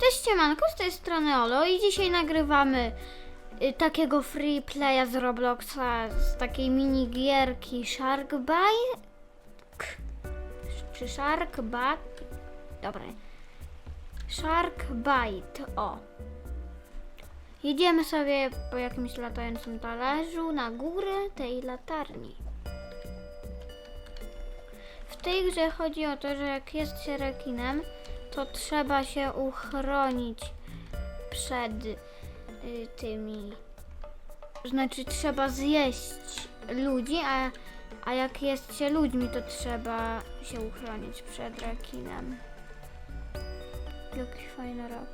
Cześć siemanko, z tej strony Olo i dzisiaj nagrywamy y, takiego free playa z Robloxa, z takiej mini gierki Shark Bite czy Shark Bite dobra. Shark Bite, o. Jedziemy sobie po jakimś latającym talerzu na górę tej latarni. W tej grze chodzi o to, że jak jest się rekinem, to trzeba się uchronić przed y, tymi. Znaczy, trzeba zjeść ludzi, a, a jak jest się ludźmi, to trzeba się uchronić przed rekinem. Jaki fajny rok.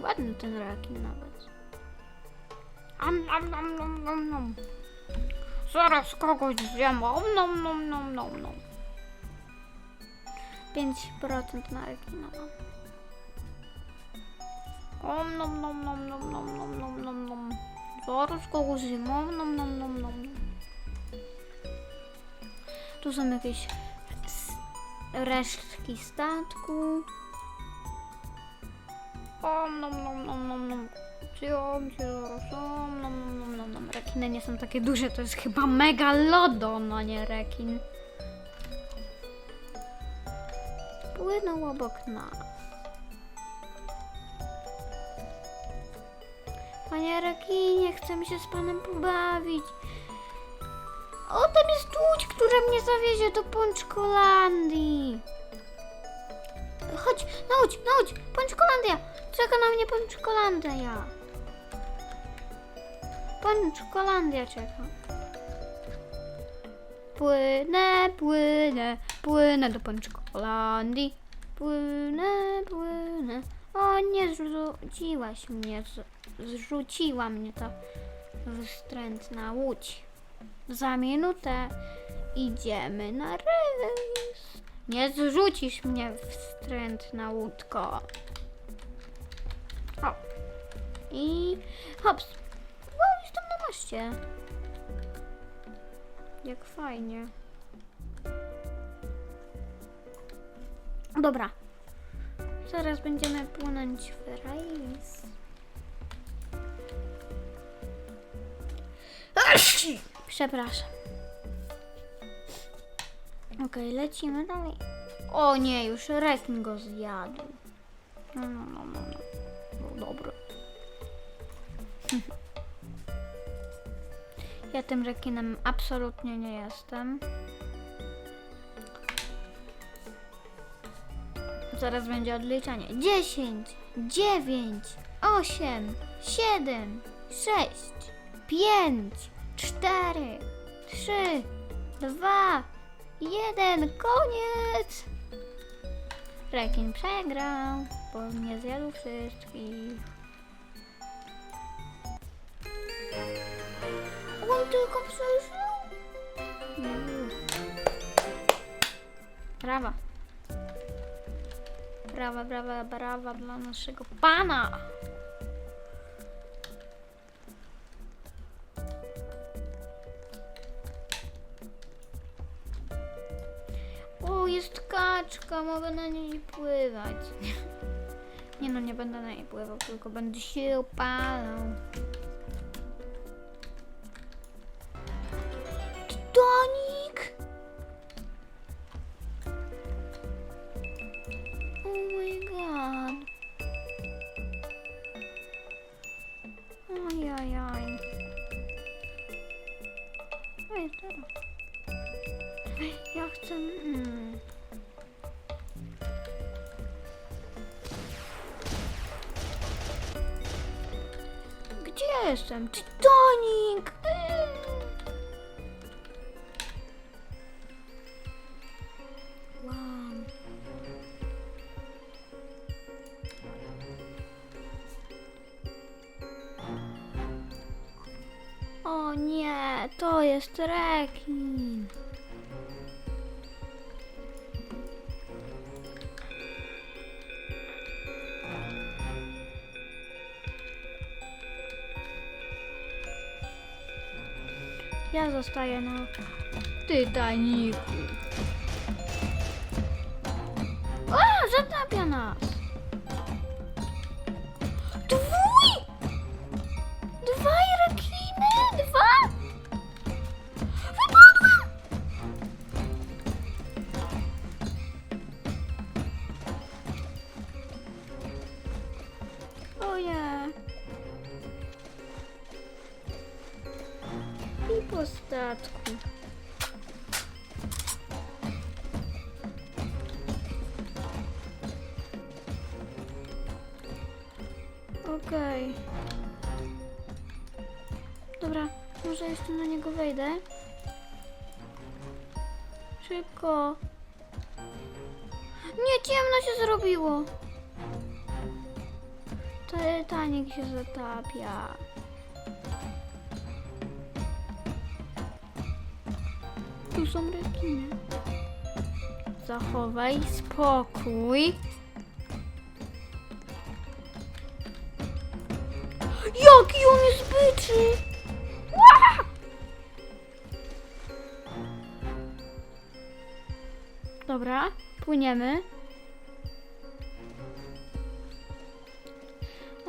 Ładny ten rekin nawet. Am, am, am, nom, nom, nom. Zaraz kogoś zjem. Om, nom, nom, nom, nom, nom. 5% na mam. Om, nom, nom, nom, nom, nom, nom, nom, nom, nom. Zjem. Om, nom, nom, nom, nom. Tu są jakieś resztki statku. Om, nom, nom, nom, nom, nom. Zjem cię zaraz. Om, nom, nom, nom, nom, nom. Rekiny nie są takie duże, to jest chyba megalodon, a nie rekin. Płynął obok nas. Panie rekinie, chcę mi się z panem pobawić. O, tam jest łódź, która mnie zawiezie do Pączkolandii. Chodź, na łódź, na łódź, Pączkolandia. Czeka na mnie Pączkolandia. Pączkolandia czeka. Płynę, płynę, płynę do Pączkolandii. Płynę, płynę. O, nie zrzuciłaś mnie, zrzuciła mnie ta wstrętna łódź. Za minutę idziemy na rejs. Nie zrzucisz mnie, wstrętna łódko. O. I hops. O, jestem na moście. Jak fajnie. Dobra. Zaraz będziemy płynąć w rejs. Przepraszam. Okej, lecimy dalej. O nie, już rekin go zjadł. No, no, no, no, no. no dobry. Ja tym rekinem absolutnie nie jestem. Zaraz będzie odliczanie. 10, 9, 8, 7, 6, 5, 4, 3, 2, 1. Koniec! Rekin przegrał, bo nie zjadł wszystkich. On tylko przeżył? Brawa. Brawa, brawa, brawa dla naszego pana. O, jest kaczka, mogę na niej pływać. Nie no, nie będę na niej pływał, tylko będę się opalał. Oj, oj, teraz. Ja chcę... Mm. Gdzie jestem? Titanic! Nie, to jest rekin. Ja zostaję na Titanicu. A! zatapia nas. Nie. I po statku. Okej. Dobra, może jeszcze na niego wejdę. Szybko. Nie, ciemno się zrobiło. Titanic się zatapia. Tu są rekiny. Zachowaj spokój. Jaki on jest byczy! Dobra, płyniemy.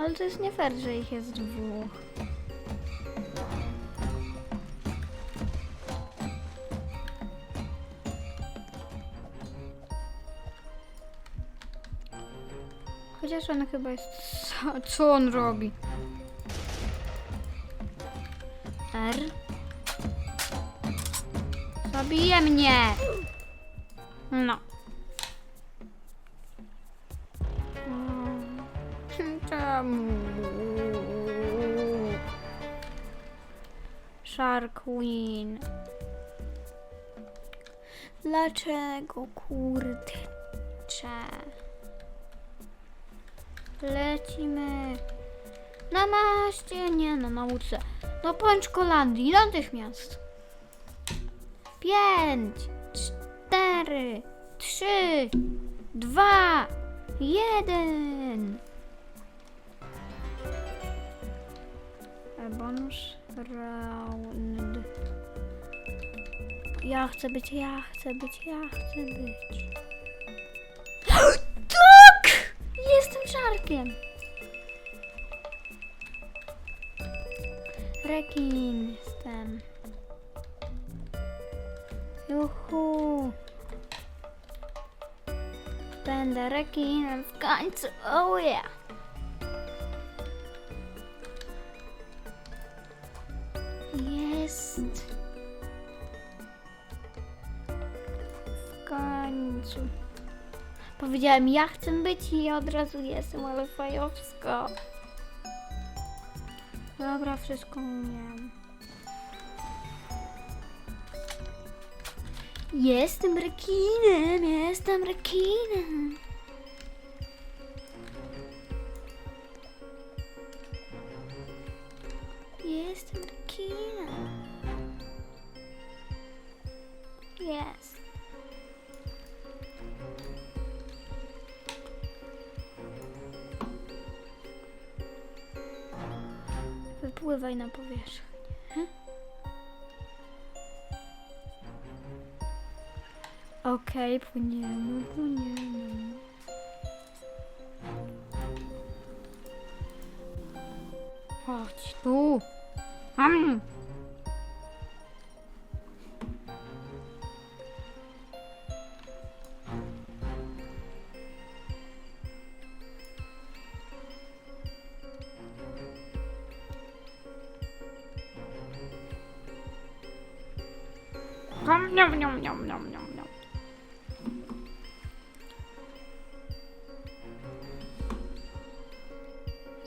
Ale to jest nie fair, że ich jest dwóch. Chociaż on chyba jest... Co, on robi? R. Zabije mnie! No. Shark Win. Dlaczego kurczę? Lecimy. Na maście, nie na nauce. Do Pączkolandii, natychmiast. Pięć, cztery, trzy, dwa, jeden. Ja chcę być, ja chcę być, ja chcę być. Tak! Jestem szarkiem. Rekin jestem. Juhu. Będę rekinem w końcu. Oh yeah. Jest. Końcu. Powiedziałem, ja chcę być i od razu jestem, ale fajowsko. Dobra, wszystko umiem. Jestem rekinem, jestem rekinem. Jestem rekinem. Jest. Wypływaj na powierzchnię. Okej, płyniemy, płyniemy. Chodź tu.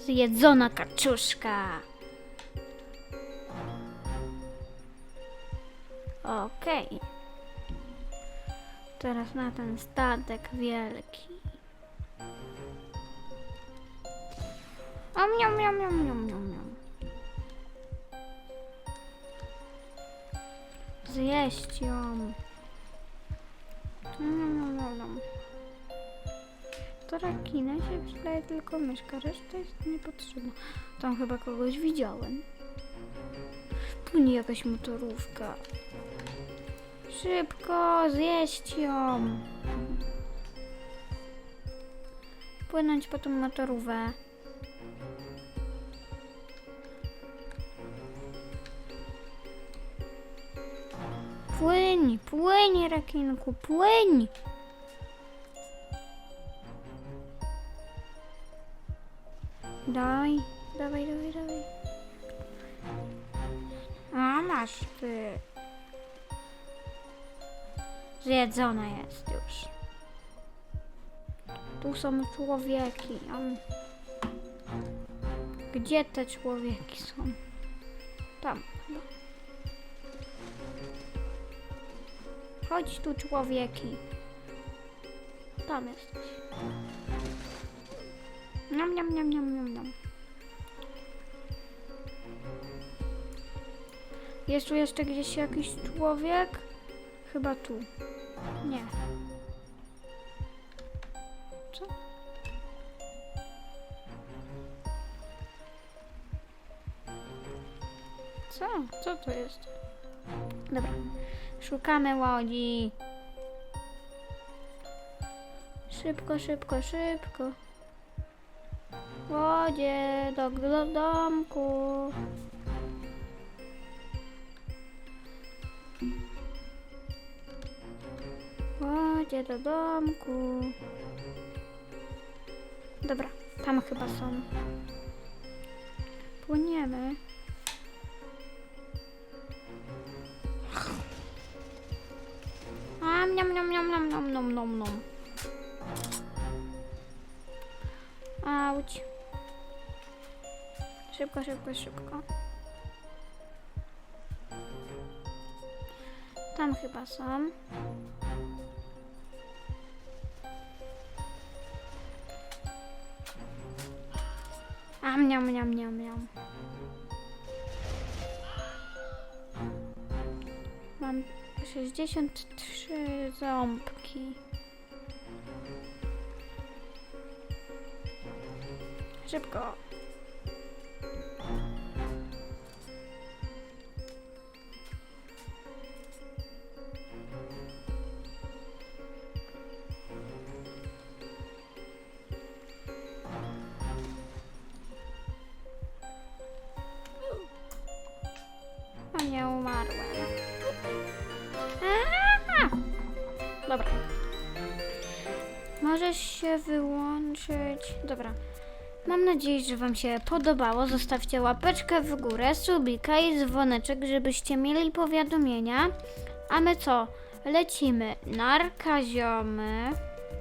Zjedzona kaczuszka. Okej. Teraz na ten statek wielki. Om, niam, niam, niam, Zjeść ją. Niam, niam, niam, niam. To rakina się przydaje tylko myszka, reszta jest niepotrzebna. Tam chyba kogoś widziałem. Płynie jakaś motorówka. Szybko, zjeść ją. płynąć po tą motorówę. Płyń, płyń, rekinku, płyń! Daj, dawaj, dawaj, dawaj. A masz ty. Zjedzona jest już. Tu są człowieki. Gdzie te człowieki są? Tam. Chodź tu człowieki. Tam jesteś. Niam, niam, niam, niam, niam, niam. Jest tu jeszcze gdzieś jakiś człowiek? Chyba tu. Nie. Co? Co? Co to jest? Dobra. Szukamy łodzi. Szybko, szybko, szybko. Łodzie do, do domku. Łodzie do domku. Dobra, tam chyba są. Płyniemy. Niam, niam, niam, niam, niam, niam, niam, niam. Auć. Szybko, szybko, szybko. Tam chyba są. Am, niam, niam, niam, niam. Mam 63 ząbki. Szybko. Nie umarłem. Dobra. Możesz się wyłączyć. Dobra. Mam nadzieję, że Wam się podobało. Zostawcie łapeczkę w górę, subika i dzwoneczek, żebyście mieli powiadomienia. A my co? Lecimy. Narka ziomy.